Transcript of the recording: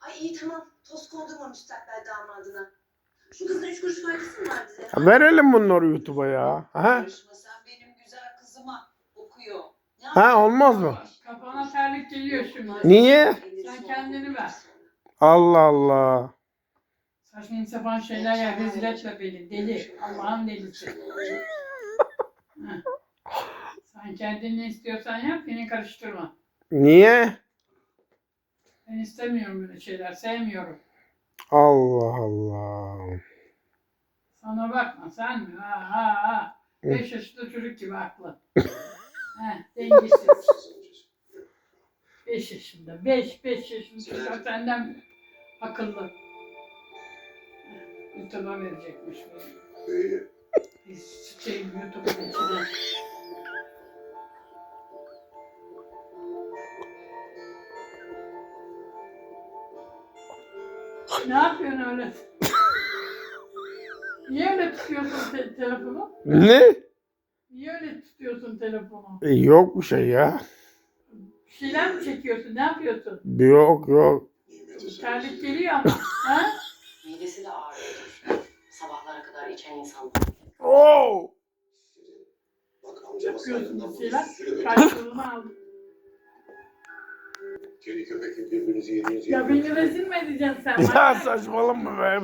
Ay iyi tamam. Toz kondurma müstakbel damadına. Şu kızın üç kuruş faydası mı var bize? Verelim bunları YouTube'a ya. Ha? Karışma sen benim güzel kızıma okuyor. Ne Ha olmaz mı? Kafana terlik geliyor şimdi. Niye? Sen kendini ver. Allah Allah. Saçma sapan şeyler ya rezil etme beni. Deli. Allah'ın delisi. Heh. Sen kendini istiyorsan yap beni karıştırma. Niye? Ben istemiyorum böyle şeyler. Sevmiyorum. Allah Allah. Sana bakma sen mi? Ha ha ha. Beş yaşında çocuk gibi aklı. Heh, dengesiz. Beş yaşında. Beş, beş yaşında çocuk senden akıllı. YouTube'a verecekmiş beni. Bir sıçayım YouTube'un içine. Ne yapıyorsun öyle? Niye öyle tutuyorsun te- telefonu? Ne? Niye öyle tutuyorsun telefonu? E, yok bir şey ya. Bir şeyler mi çekiyorsun? Ne yapıyorsun? Yok yok. Terlik geliyor ama. ha? Midesi de ağrıyordur. Sabahlara kadar içen insan. Oo! Yapıyorsun bir şeyler. Karşılığını al. Kedi köpekle birbirinizi yediğiniz Ya beni rezil mi edeceksin sen? Ya saçmalama be.